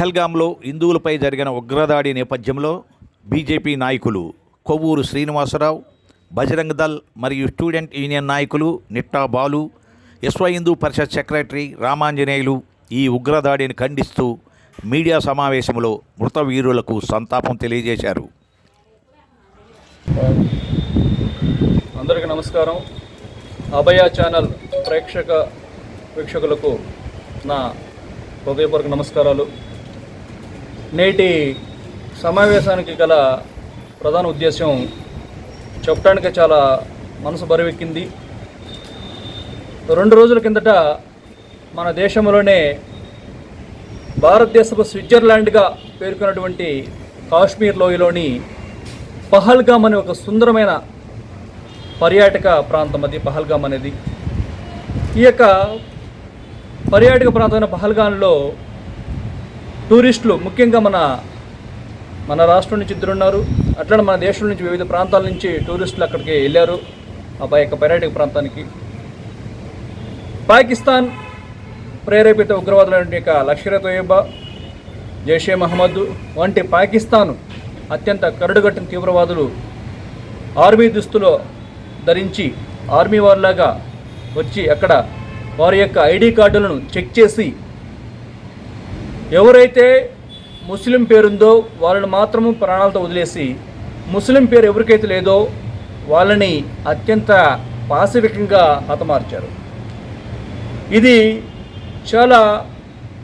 పెహల్గాంలో హిందువులపై జరిగిన ఉగ్రదాడి నేపథ్యంలో బీజేపీ నాయకులు కొవ్వూరు శ్రీనివాసరావు బజరంగ్ దళ్ మరియు స్టూడెంట్ యూనియన్ నాయకులు నిట్టా బాలు విశ్వ హిందూ పరిషత్ సెక్రటరీ రామాంజనేయులు ఈ ఉగ్రదాడిని ఖండిస్తూ మీడియా సమావేశంలో మృత వీరులకు సంతాపం తెలియజేశారు. అందరికీ నమస్కారం. అభయ ఛానల్ ప్రేక్షక వీక్షకులకు నా హృదయపూర్వక నమస్కారాలు. నేటి సమావేశానికి గల ప్రధాన ఉద్దేశం చెప్పడానికి చాలా మనసు బరువెక్కింది. రెండు రోజుల కిందట మన దేశంలోనే భారతదేశపు స్విట్జర్లాండ్గా పేర్కొన్నటువంటి కాశ్మీర్ లోయలోని పహల్గామ్ అనే ఒక సుందరమైన పర్యాటక ప్రాంతం అది పహల్గామ్ అనేది. ఈ యొక్క పర్యాటక ప్రాంతమైన పహల్గాంలో టూరిస్టులు ముఖ్యంగా మన మన రాష్ట్రం నుంచి ఇద్దరు ఉన్నారు. అట్లనే మన దేశం నుంచి వివిధ ప్రాంతాల నుంచి టూరిస్టులు అక్కడికి వెళ్ళారు ఆ యొక్క పర్యాటక ప్రాంతానికి. పాకిస్తాన్ ప్రేరేపిత ఉగ్రవాదులైన యొక్క లష్కర్ తోయబా జైషే మహమ్మద్ వంటి పాకిస్తాన్ అత్యంత కరడుగట్టిన తీవ్రవాదులు ఆర్మీ దుస్తులో ధరించి ఆర్మీ వారిలాగా వచ్చి అక్కడ వారి యొక్క ఐడి కార్డులను చెక్ చేసి ఎవరైతే ముస్లిం పేరుందో వాళ్ళని మాత్రము ప్రాణాలతో వదిలేసి ముస్లిం పేరు ఎవరికైతే లేదో వాళ్ళని అత్యంత పాశవికంగా హతమార్చారు. ఇది చాలా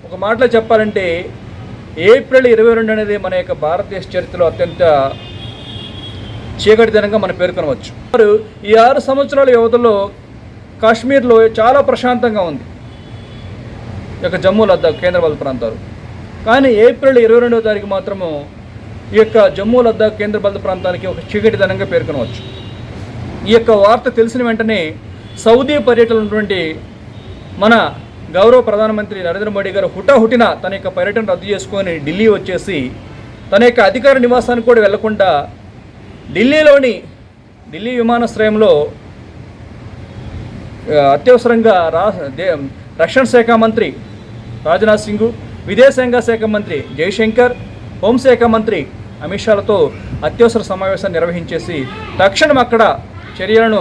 ఒక మాటలో చెప్పాలంటే ఏప్రిల్ ఇరవై రెండు అనేది మన యొక్క భారతదేశ చరిత్రలో అత్యంత చీకటి దినంగా మనం పేర్కొనవచ్చు వారు ఈ ఆరు సంవత్సరాల వ్యవధిలో కాశ్మీర్లో చాలా ప్రశాంతంగా ఉంది. ఈ యొక్క జమ్మూ లద్దాఖ్ కేంద్రపాలిత ప్రాంతాలు. కానీ ఏప్రిల్ ఇరవై రెండవ తారీఖు మాత్రము ఈ యొక్క జమ్మూ లద్దాఖ్ కేంద్రపాలిత ప్రాంతానికి ఒక చీకటిదనంగా పేర్కొనవచ్చు. ఈ యొక్క వార్త తెలిసిన వెంటనే సౌదీ పర్యటన ఉన్నటువంటి మన గౌరవ ప్రధానమంత్రి నరేంద్ర మోడీ గారు హుటాహుటిన తన యొక్క పర్యటన రద్దు చేసుకొని ఢిల్లీ వచ్చేసి తన యొక్క అధికార నివాసానికి కూడా వెళ్ళకుండా ఢిల్లీలోని ఢిల్లీ విమానాశ్రయంలో అత్యవసరంగా రా దే రక్షణ శాఖ మంత్రి రాజ్నాథ్ సింగ్ విదేశాంగ శాఖ మంత్రి జైశంకర్ హోంశాఖ మంత్రి అమిత్ షాలతో అత్యవసర సమావేశాన్ని నిర్వహించేసి తక్షణం అక్కడ చర్యలను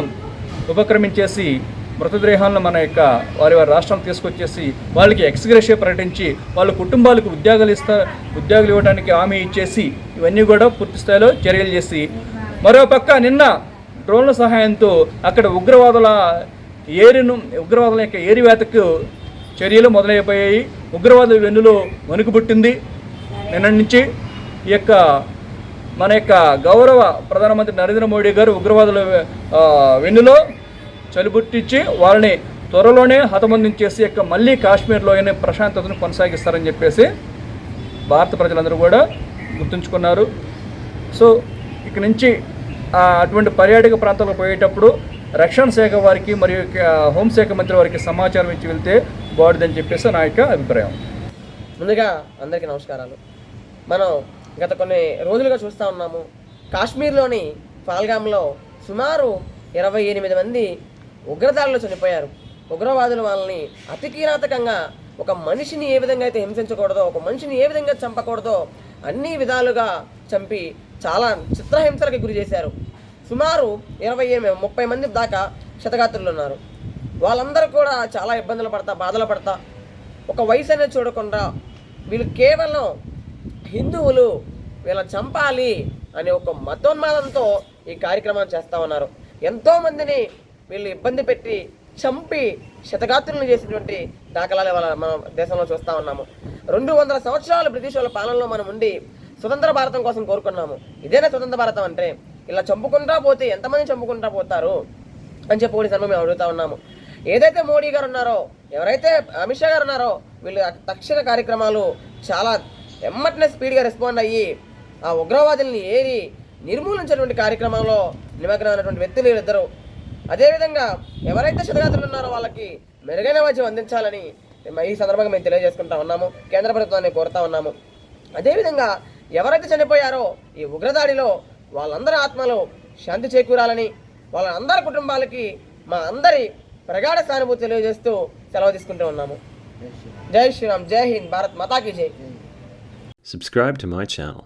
ఉపక్రమించేసి మృతదేహాలను మన యొక్క వారి వారి రాష్ట్రం తీసుకొచ్చేసి వాళ్ళకి ఎక్స్గ్రేషియా ప్రకటించి వాళ్ళ కుటుంబాలకు ఉద్యోగాలు ఇస్తా ఉద్యోగాలు ఇవ్వడానికి హామీ ఇచ్చేసి ఇవన్నీ కూడా పూర్తి స్థాయిలో చర్యలు చేసి మరోపక్క నిన్న డ్రోన్ల సహాయంతో అక్కడ ఉగ్రవాదుల ఏరిను ఉగ్రవాదుల యొక్క ఏరివేతకు చర్యలు మొదలైపోయాయి. ఉగ్రవాద వెన్నులో వణుకుపుట్టింది నిన్న నుంచి ఈ యొక్క మన యొక్క గౌరవ ప్రధానమంత్రి నరేంద్ర మోడీ గారు ఉగ్రవాదుల వెన్నులో చలిబుట్టించి వాళ్ళని త్వరలోనే హతమందించేసి యొక్క మళ్ళీ కాశ్మీర్లోనే ప్రశాంతతను కొనసాగిస్తారని చెప్పేసి భారత ప్రజలందరూ కూడా గుర్తుంచుకున్నారు. సో ఇక నుంచి అటువంటి పర్యాటక ప్రాంతాలకు పోయేటప్పుడు రక్షణ శాఖ వారికి మరియు హోంశాఖ మంత్రి వారికి సమాచారం ఇచ్చి వెళ్తే బాగుంటుందని చెప్పేసి నా యొక్క అభిప్రాయం. ముందుగా అందరికీ నమస్కారాలు. మనం గత కొన్ని రోజులుగా చూస్తూ ఉన్నాము కాశ్మీర్లోని పాల్గామ్లో సుమారు ఇరవై ఎనిమిది మంది ఉగ్రదారులు చనిపోయారు. ఉగ్రవాదులు వాళ్ళని అతి ఒక మనిషిని ఏ విధంగా అయితే హింసించకూడదో ఒక మనిషిని ఏ విధంగా చంపకూడదో అన్ని విధాలుగా చంపి చాలా చిత్రహింసలకు గురి చేశారు. సుమారు ఇరవై ఎనిమిది ముప్పై మంది దాకా క్షతగాత్రులు ఉన్నారు. వాళ్ళందరూ కూడా చాలా ఇబ్బందులు పడతా బాధలు పడతా. ఒక వయసు అనేది చూడకుండా వీళ్ళు కేవలం హిందువులు వీళ్ళ చంపాలి అనే ఒక మతోన్మాదంతో ఈ కార్యక్రమాన్ని చేస్తూ ఉన్నారు. ఎంతోమందిని వీళ్ళు ఇబ్బంది పెట్టి చంపి శతగాత్రులను చేసినటువంటి దాఖలాలు వాళ్ళ మనం దేశంలో చూస్తూ ఉన్నాము. రెండు వందల సంవత్సరాలు బ్రిటిష్ వాళ్ళ పాలనలో మనం ఉండి స్వతంత్ర భారతం కోసం కోరుకున్నాము. ఇదేనా స్వతంత్ర భారతం అంటే? ఇలా చంపుకుంటా పోతే ఎంతమంది చంపుకుంటా పోతారు అని చెప్పి కూడా మేము అడుగుతా ఉన్నాము. ఏదైతే మోడీ గారు ఉన్నారో ఎవరైతే అమిత్ షా గారు ఉన్నారో వీళ్ళు తక్షణ కార్యక్రమాలు చాలా ఎమ్మటనే స్పీడ్గా రెస్పాండ్ అయ్యి ఆ ఉగ్రవాదుల్ని ఏరి నిర్మూలించినటువంటి కార్యక్రమంలో నిమగ్నమైనటువంటి వ్యక్తులు వీళ్ళిద్దరు. అదేవిధంగా ఎవరైతే శతగాతులు ఉన్నారో వాళ్ళకి మెరుగైన వైద్యం అందించాలని ఈ సందర్భంగా మేము తెలియజేసుకుంటా ఉన్నాము. కేంద్ర ప్రభుత్వాన్ని కోరుతా ఉన్నాము. అదేవిధంగా ఎవరైతే చనిపోయారో ఈ ఉగ్రదాడిలో వాళ్ళందరి ఆత్మలు శాంతి చేకూరాలని వాళ్ళ అందరి కుటుంబాలకి మా అందరి ప్రగాఢ సానుభూతి తెలియజేస్తూ సెలవు తీసుకుంటూ ఉన్నాము. జై శ్రీరామ్. జై హింద్. భారత్ మాతాకి జై. Subscribe to my channel.